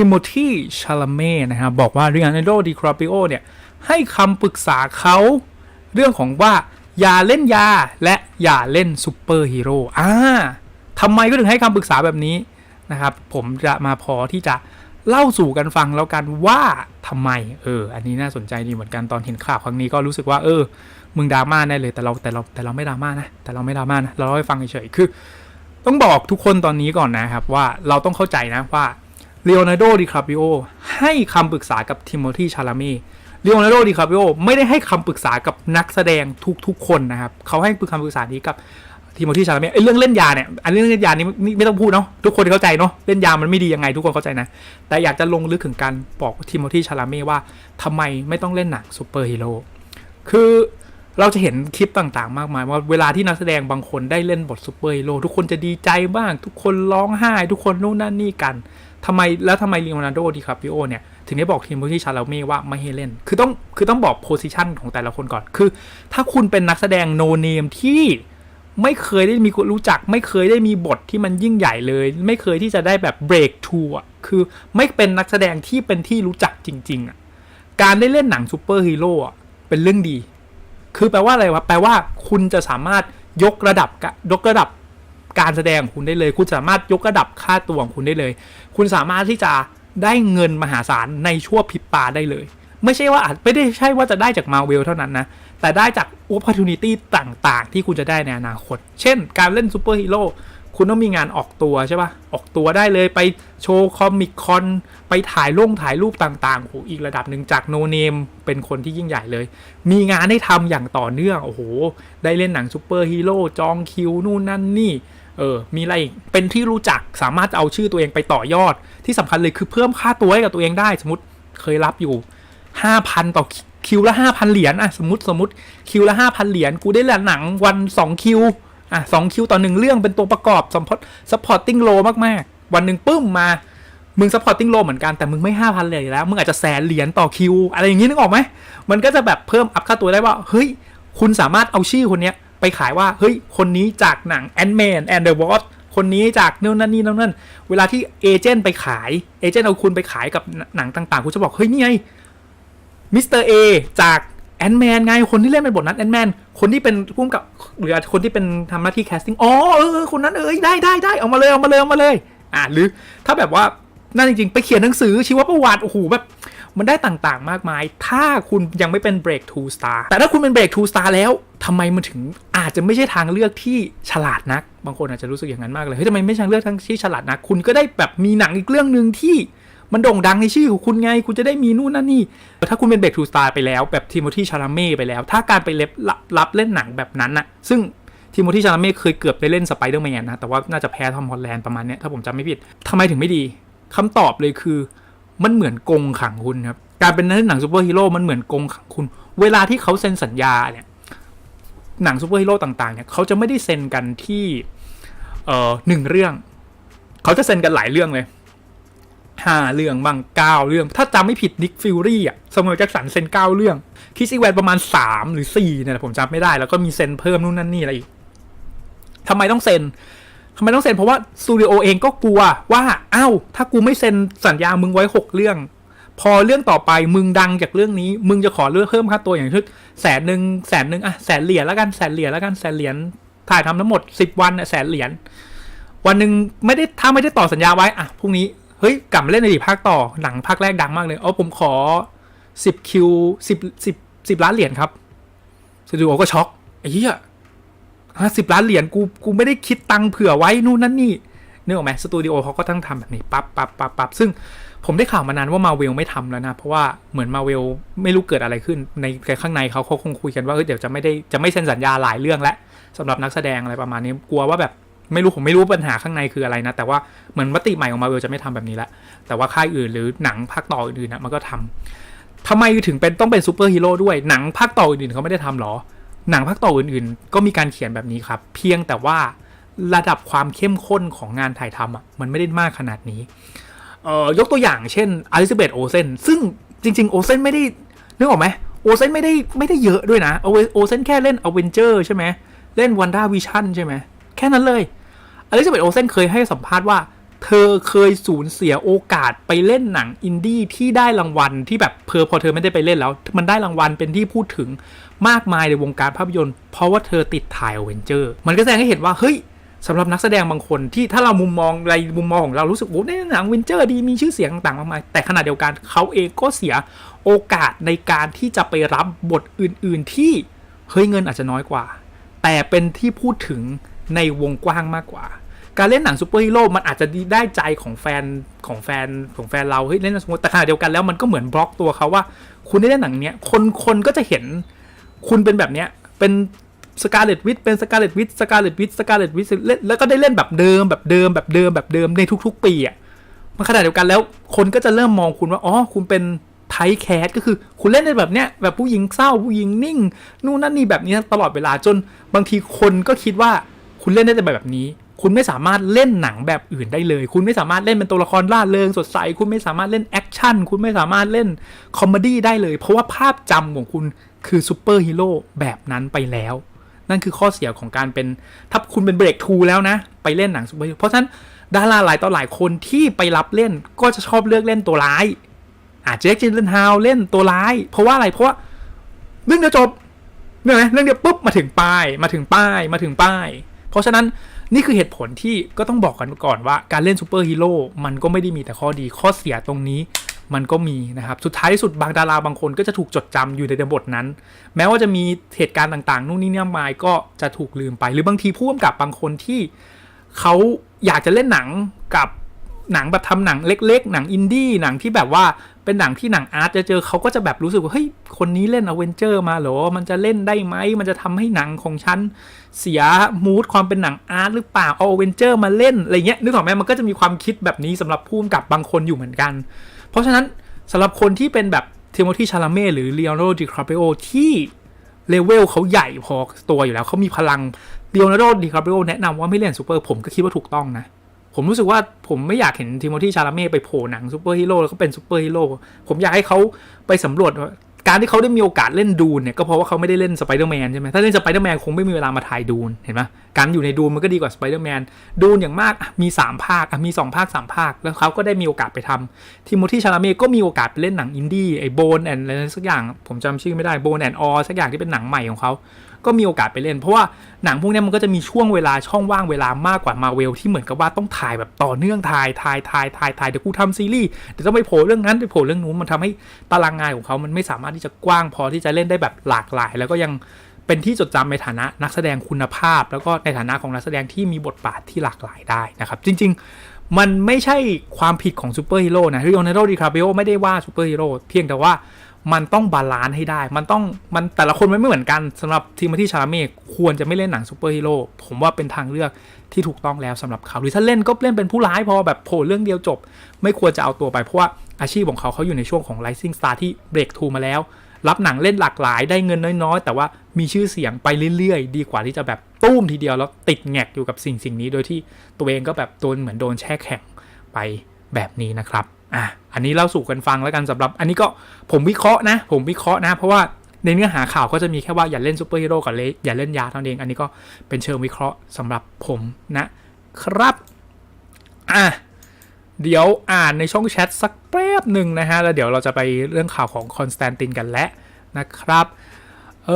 ติโมธีชาลาเม่นะครับบอกว่าเรียนโดดิคราปิโอเนี่ยให้คำปรึกษาเขาเรื่องของว่าอย่าเล่นยาและอย่าเล่นซูเปอร์ฮีโร่อ่าทำไมก็ถึงให้คำปรึกษาแบบนี้นะครับ ผมจะมาพอที่จะเล่าสู่กันฟังแล้วกันว่าทำไม เออ อันนี้น่าสนใจดีเหมือนกันตอนเห็นข่าวครั้งนี้ก็รู้สึกว่าเออ มึงดราม่าแน่เลยแต่เราแต่เราแต่เราไม่ดราม่านะแต่เราไม่ดราม่านะเราเล่าให้ฟังเฉยๆคือ ต้องบอกทุกคนตอนนี้ก่อนนะครับว่าเราต้องเข้าใจนะว่า เลโอนาร์โดดิคาปิโอให้คำปรึกษากับทิโมธีชาลาเม่เลโอนาร์โดดิคาปิโอไม่ได้ให้คำปรึกษากับนักแสดงทุกๆ คนนะครับ เขาให้คำปรึกษานี้กับทิโมธีชาลาเม่ไอเรื่องเล่นยาเนี่ยอันเรื่องเล่นยานี่ไม่ต้องพูดเนาะทุกคนเข้าใจเนาะเล่นยามันไม่ดียังไงทุกคนเข้าใจนะ แต่อยากจะลงลึกถึงการบอกทิโมธีชาลาเม่ว่าทำไมไม่ต้องเล่นหนังซูเปอร์ฮีโร่คือ เราจะเห็นคลิปต่างๆ มากมาย ว่าเวลาที่นักแสดงบางคนได้เล่นบทซูเปอร์ฮีโร่ทุกคนจะดีใจบ้าง ทุกคนร้องไห้ ทุกคนนู่นนั่นนี่กันทำไมแล้วทำไมลีโอนาร์โดดิคาปิโอเนี่ย ถึงได้บอกทีมที่ชาลาเม่ว่าไม่ให้เล่น คือต้องคือต้องบอกโพสิชันของแต่ละคนก่อน คือ ถ้าคุณเป็นนักแสดงโนเนมที่ไม่เคยได้มีคนรู้จัก ไม่เคยได้มีบทที่มันยิ่งใหญ่เลย ไม่เคยที่จะได้แบบเบรกทูอะคือไม่เป็นนักแสดงที่เป็นที่รู้จักจริง ๆอะการได้เล่นหนังซูเปอร์ฮีโร่เป็นเรื่องดี คือแปลว่าอะไรวะแปลว่าคุณจะสามารถยกระดับกะยกระดับการแสดงของคุณได้เลย คุณสามารถยกระดับค่าตัวของคุณได้เลย คุณสามารถที่จะได้เงินมหาศาลในชั่วพริบตาได้เลย ไม่ใช่ว่าอาจไม่ได้ใช่ว่าจะได้จากมาเวลเท่านั้นนะ แต่ได้จากโอกาส t y ต่างๆ ที่คุณจะได้ในอนาคต เช่น การเล่นซูเปอร์ฮีโร่คุณต้องมีงานออกตัวใช่ปะออกตัวได้เลยไปโชว์คอมิคคอน ไปถ่ายลงถ่ายรูปต่างๆโอ้โหอีกระดับหนึ่งจากโนเนมเป็นคนที่ยิ่งใหญ่เลย มีงานให้ทำอย่างต่อเนื่อง โอ้โห ได้เล่นหนังซูเปอร์ฮีโร่จองคิวนู่นนั่นนี่ เออ มีอะไรอีก เป็นที่รู้จักสามารถเอาชื่อตัวเองไปต่อยอด ที่สำคัญเลยคือเพิ่มค่าตัวให้กับตัวเองได้ สมมติเคยรับอยู่ห้าพันต่อ คิวละห้าพันเหรียญอะสมมติสมมติคิวละห้าพันเหรียญกูได้ล่นหนังวันสองคิวอะสองคิวต่อหนึ่งเรื่องเป็นตัวประกอบสปอร์ตสปอร์ติ้งโลมากๆ วันหนึ่งปึ้มมา มึงสปอร์ติ้งโลเหมือนกันแต่มึงไม่ห้าพันเลยแล้ว มึงอาจจะแสนเหรียญต่อคิว อะไรอย่างงี้นึกออกไหมมันก็จะแบบเพิ่มอัพค่าตัวได้ว่า เฮ้ย คุณสามารถเอาชื่อคนเนี้ยไปขายว่า เฮ้ย คนนี้จากหนัง Ant-Man and the Wasp คนนี้จากนู่นนั่นนี่นั่นนั่น เวลาที่เอเจนต์ไปขาย เอเจนต์เอาคุณไปขายกับหนังต่างๆ คุณจะบอก เฮ้ย นี่ไง มิสเตอร์เอจากแอนแมนไงคนที่เล่นเป็นบทนั้นแอนแมนคนที่เป็นพุ่มกับหรือคนที่เป็นทำหน้าที่แคสติ้งอ๋อเออเออคนนั้นเอ้ยได้ได้ได้เอามาเลยเอามาเลยเอามาเลย อ่าหรือถ้าแบบว่านั่นจริงๆ ไปเขียนหนังสือชีวประวัติโอ้โหแบบ มันได้ต่างๆมากมาย ถ้าคุณยังไม่เป็น break to star แต่ถ้าคุณเป็น break to star แล้วทำไมมันถึงอาจจะไม่ใช่ทางเลือกที่ฉลาดนัก บางคนอาจจะรู้สึกอย่างนั้นมากเลยเฮ้ยทำไมไม่ใช่ทางเลือกทั้งที่ฉลาดนัก คุณก็ได้แบบมีหนังอีกเรื่องหนึ่งที่ มันโด่งดังในชื่อของคุณไง คุณจะได้มีนู่นนั่นนี่ ถ้าคุณเป็นเบรกทูสตาร์ไปแล้วแบบทิโมธีชาลาเม่ไปแล้ว ถ้าการไปเล็บรับเล่นหนังแบบนั้นน่ะซึ่งทิโมธีชาลาเม่เคยเกือบได้เล่นสไปเดอร์แมนนะ แต่ว่าน่าจะแพ้ทอมฮอลแลนด์ประมาณเนี้ยถ้าผมจำไม่ผิดทำไมถึงไม่ดีคำตอบเลยคือมันเหมือนกงขังคุณครับการเป็นหนังซูเปอร์ฮีโร่มันเหมือนกงขังคุณ เวลาที่เขาเซ็นสัญญาเนี่ยหนังซูเปอร์ฮีโร่ต่างๆเนี่ยเขาจะไม่ได้เซ็นกันที่เอ่อหนึ่งเรื่อง เขาจะเซ็นกันหลายเรื่องเลย ห้าเรื่องบางเก้าเรื่อง ถ้าจำไม่ผิดนิกฟิลลี่อะสมุนแจ็คสันเซ็นเก้าเรื่อง คิสอีแวนประมาณสามหรือสี่เนี่ยผมจำไม่ได้ แล้วก็มีเซ็นเพิ่มนู่นนั่นนี่อะไรอีกทำไมต้องเซ็นทำไมต้องเซ็นเพราะว่าสตูดิโอเองก็กลัวว่าอ้าวถ้ากูไม่เซ็นสัญญามึงไว้หกเรื่อง พอเรื่องต่อไปมึงดังจากเรื่องนี้ มึงจะขอเลือกเพิ่มค่าตัวอย่างเช่นแสนหนึ่งแสนหนึ่งอะแสนเหรียญแล้วกันแสนเหรียญแล้วกันแสนเหรียญถ่ายทำทั้งหมดสิบวันอะแสนเหรียญวันหนึ่งไม่ได้ถ้าไม่ได้ต่อสัญญาไว้อะพรุ่งนี้ เฮ้ยกลับมาเล่นในดิภาคต่อหนังภาคแรกดังมากเลยอ๋อผมขอสิบคิวสิบสิบสิบล้านเหรียญครับสตูดิโอก็ช็อกไอ้เหี้ยฮะสิบล้านเหรียญกูกูไม่ได้คิดตังค์เผื่อไว้นู่นนั่นนี่นึกออกไหมสตูดิโอเขาก็ต้องทำแบบนี้ปั๊บปั๊บปั๊บปั๊บซึ่งผมได้ข่าวมานานว่ามาเวลไม่ทำแล้วนะ เพราะว่าเหมือนมาเวลไม่รู้เกิดอะไรขึ้น ในข้างในเขาเขาคงคุยกันว่าเออเดี๋ยวจะไม่ได้จะไม่เซ็นสัญญาหลายเรื่องแล้วสำหรับนักแสดงอะไรประมาณนี้กลัวว่าแบบ ไม่รู้ผมไม่รู้ปัญหาข้างในคืออะไรนะ แต่ว่าเหมือนมติใหม่ของมาเวลจะไม่ทำแบบนี้ละแต่ว่าค่ายอื่นหรือหนังภาคต่ออื่นๆนะมันก็ทำทำไมถึงเป็นต้องเป็นซูเปอร์ฮีโร่ด้วยหนังภาคต่ออื่นๆเขาไม่ได้ทำหรอ หนังภาคต่ออื่นๆ ก็มีการเขียนแบบนี้ครับ เพียงแต่ว่าระดับความเข้มข้นของงานถ่ายทำอะมันไม่ได้มากขนาดนี้เอ่อยกตัวอย่างเช่นอลิซาเบธโอเซนซึ่งจริง ๆ โอเซนไม่ได้นึกออกไหมโอเซนไม่ได้ไม่ได้เยอะด้วยนะโอเซนแค่เล่นอเวนเจอร์ใช่ไหมเล่นวันด้าวิชั่นใช่ไหมแค่นั้นเลย อลิซาเบธโอเซนเคยให้สัมภาษณ์ว่า เธอเคยสูญเสียโอกาสไปเล่นหนังอินดี้ที่ได้รางวัลที่แบบเพอพอเธอไม่ได้ไปเล่นแล้ว มันได้รางวัลเป็นที่พูดถึงมากมายในวงการภาพยนตร์ เพราะว่าเธอติดถ่ายอเวนเจอร์มันก็แสดงให้เห็นว่าเฮ้ยสำหรับนักแสดงบางคนที่ถ้าเรามุมมองในมุมมองของเรารู้สึกโอ้ในหนังเวนเจอร์ดีมีชื่อเสียงต่างๆมากมายแต่ขณะเดียวกันเขาเองก็เสียโอกาสในการที่จะไปรับบทอื่นๆที่เฮ้ยเงินอาจจะน้อยกว่า แต่เป็นที่พูดถึง ในวงกว้างมากกว่า การเล่นหนังซูเปอร์ฮีโร่มันอาจจะได้ใจของแฟนของแฟนของแฟนเราเฮ้ยเล่นหนังซูเปอร์แต่ขณะเดียวกันแล้วมันก็เหมือนบล็อกตัวเขาว่า คุณได้เล่นหนังเนี้ยคนคนก็จะเห็นคุณเป็นแบบเนี้ยเป็นสกาเลตวิทเป็นสกาเลตวิทสกาเลตวิทสกาเลตวิทแล้วก็ได้เล่นแบบเดิมแบบเดิมแบบเดิมแบบเดิมในทุก ๆ ปีอะมันขณะเดียวกันแล้วคนก็จะเริ่มมองคุณว่าอ๋อคุณเป็นไทแคสก็คือคุณเล่นในแบบเนี้ยแบบผู้หญิงเศร้าผู้หญิงนิ่ง นู่นนั่นนี่แบบนี้ตลอดเวลาจนบางทีคนก็คิดว่า คุณเล่นได้แต่แบบนี้ คุณไม่สามารถเล่นหนังแบบอื่นได้เลย คุณไม่สามารถเล่นเป็นตัวละครล่าเริงสดใส คุณไม่สามารถเล่นแอคชั่น คุณไม่สามารถเล่นคอมเมดี้ได้เลย เพราะว่าภาพจำของคุณคือซูเปอร์ฮีโร่แบบนั้นไปแล้ว นั่นคือข้อเสียของการเป็น ถ้าคุณเป็นเบรกทูแล้วนะ ไปเล่นหนังซูเปอร์ฮีโร่เพราะฉะนั้นดาราหลายต่อหลายคนที่ไปรับเล่นก็จะชอบเลือกเล่นตัวร้ายอาจเจคจินเลนฮาวเล่นตัวร้าย เพราะว่าอะไรเพราะว่าเรื่องเดียวจบเนี่ยไหมเรื่องเดียวปุ๊บมาถึงป้ายมาถึงป้ายมาถึงป้าย เพราะฉะนั้นนี่คือเหตุผลที่ก็ต้องบอกกันก่อนว่าการเล่นซูเปอร์ฮีโร่มันก็ไม่ได้มีแต่ข้อดีข้อเสียตรงนี้มันก็มีนะครับ สุดท้ายที่สุดบางดาราบางคนก็จะถูกจดจำอยู่ในบทนั้น แม้ว่าจะมีเหตุการณ์ต่างๆ นู่นนี่นี่มายก็จะถูกลืมไป หรือบางทีผู้กำกับบางคนที่เขาอยากจะเล่นหนังกับ หนังแบบทำหนังเล็ก ๆ หนังอินดี้หนังที่แบบว่าเป็นหนังที่หนังอาร์ตจะเจอเขาก็จะแบบรู้สึกว่าเฮ้ยคนนี้เล่นอเวนเจอร์มาเหรอ มันจะเล่นได้ไหมมันจะทำให้หนังของฉันเสียมูดความเป็นหนังอาร์ตหรือเปล่าเอาอเวนเจอร์มาเล่นอะไรเงี้ยนึกออกไหมมันก็จะมีความคิดแบบนี้สำหรับผู้กำกับบางคนอยู่เหมือนกัน เพราะฉะนั้นสำหรับคนที่เป็นแบบเทโมธีชาลาเม่หรือเลโอนาร์โดดิคาเปโอที่เลเวลเขาใหญ่พอตัวอยู่แล้วเขามีพลังเลโอนาร์โดดิคาเปโอแนะนำว่าไม่เล่นซูเปอร์ผมก็คิดว่าถูกต้องนะ ผมรู้สึกว่าผมไม่อยากเห็นทิโมธีชาลาเม่ไปโผล่หนังซูเปอร์ฮีโร่แล้วก็เป็นซูเปอร์ฮีโร่ผมอยากให้เขาไปสำรวจการที่เขาได้มีโอกาสเล่นดูนเนี่ยก็เพราะว่าเขาไม่ได้เล่นสไปเดอร์แมนใช่ไหมถ้าเล่นสไปเดอร์แมนคงไม่มีเวลามาถ่ายดูนเห็นไหมการอยู่ในดูนมันก็ดีกว่าสไปเดอร์แมนดูนอย่างมากมี 3 ภาคมี 2 ภาค 3 ภาค แล้วเขาก็ได้มีโอกาสไปทำทิโมธีชาลาเม่ก็มีโอกาสไปเล่นหนังอินดี้ไอ้โบนแอนอะไรสักอย่างผมจำชื่อไม่ได้โบนแอนออสักอย่างที่เป็นหนังใหม่ของเขา ก็มีโอกาสไปเล่น เพราะว่าหนังพวกนี้มันก็จะมีช่วงเวลาช่องว่างเวลามากกว่ามาเวลที่เหมือนกับว่าต้องถ่ายแบบต่อเนื่องถ่ายถ่ายถ่ายถ่ายถ่ายเดี๋ยวกูทำซีรีส์เดี๋ยวต้องไปโผล่เรื่องนั้นไปโผล่เรื่องนู้นมันทำให้ตารางงานของเขามันไม่สามารถที่จะกว้างพอที่จะเล่นได้แบบหลากหลาย แล้วก็ยังเป็นที่จดจำในฐานะนักแสดงคุณภาพ แล้วก็ในฐานะของนักแสดงที่มีบทบาทที่หลากหลายได้นะครับจริง ๆ มันไม่ใช่ความผิดของซูเปอร์ฮีโร่นะริโอนาร์โดดิคาเปโอไม่ได้ว่าซูเปอร์ฮีโร่เพียงแต่ว่า มันต้องบาลานซ์ให้ได้ มันต้องมันแต่ละคนมันไม่เหมือนกันสำหรับทีมที่ชาเมกควรจะไม่เล่นหนังซูเปอร์ฮีโร่ผมว่าเป็นทางเลือกที่ถูกต้องแล้วสำหรับเขา หรือถ้าเล่นก็เล่นเป็นผู้ร้ายพอแบบโผล่เรื่องเดียวจบ ไม่ควรจะเอาตัวไปเพราะว่าอาชีพของเขาเขาอยู่ในช่วงของ Rising Star ที่เบรกทูมาแล้ว รับหนังเล่นหลากหลายได้เงินน้อยๆ แต่ว่ามีชื่อเสียงไปเรื่อยๆ ดีกว่าที่จะแบบตุ้มทีเดียวแล้วติดแงกอยู่กับสิ่งสิ่งนี้ โดยที่ตัวเองก็แบบโดนเหมือนโดนแช่แข็งไปแบบนี้นะครับ อะอันนี้เล่าสู่กันฟังแล้วกันสำหรับ อันนี้ก็ผมวิเคราะห์นะ ผมวิเคราะห์นะ เพราะว่าในเนื้อหาข่าวก็จะมีแค่ว่าอย่าเล่นซูเปอร์ฮีโร่กับเลอย่าเล่นยาเท่านั้นเอง อันนี้ก็เป็นเชิงวิเคราะห์สำหรับผมนะครับอะเดี๋ยวอ่านในช่องแชทสักแป๊บหนึ่งนะฮะ แล้วเดี๋ยวเราจะไปเรื่องข่าวของคอนสแตนตินกันและนะครับ